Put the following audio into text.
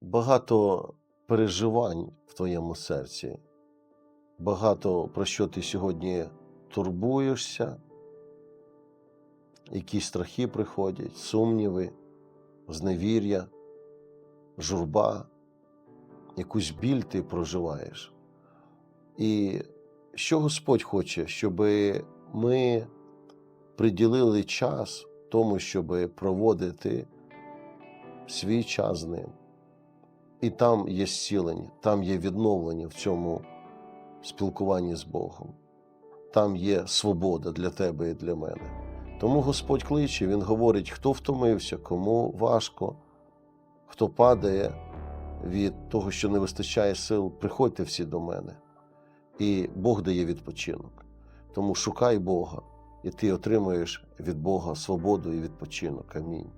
багато переживань в твоєму серці, багато про що ти сьогодні турбуєшся, які страхи приходять, сумніви, зневір'я, журба, якусь біль ти проживаєш. І що Господь хоче, щоб ми приділили час тому, щоб проводити свій час з ним. І там є зцілення, там є відновлення в цьому спілкуванні з Богом. Там є свобода для тебе і для мене. Тому Господь кличе, Він говорить, хто втомився, кому важко, хто падає від того, що не вистачає сил, приходьте всі до мене. І Бог дає відпочинок. Тому шукай Бога, і ти отримаєш від Бога свободу і відпочинок. Амінь.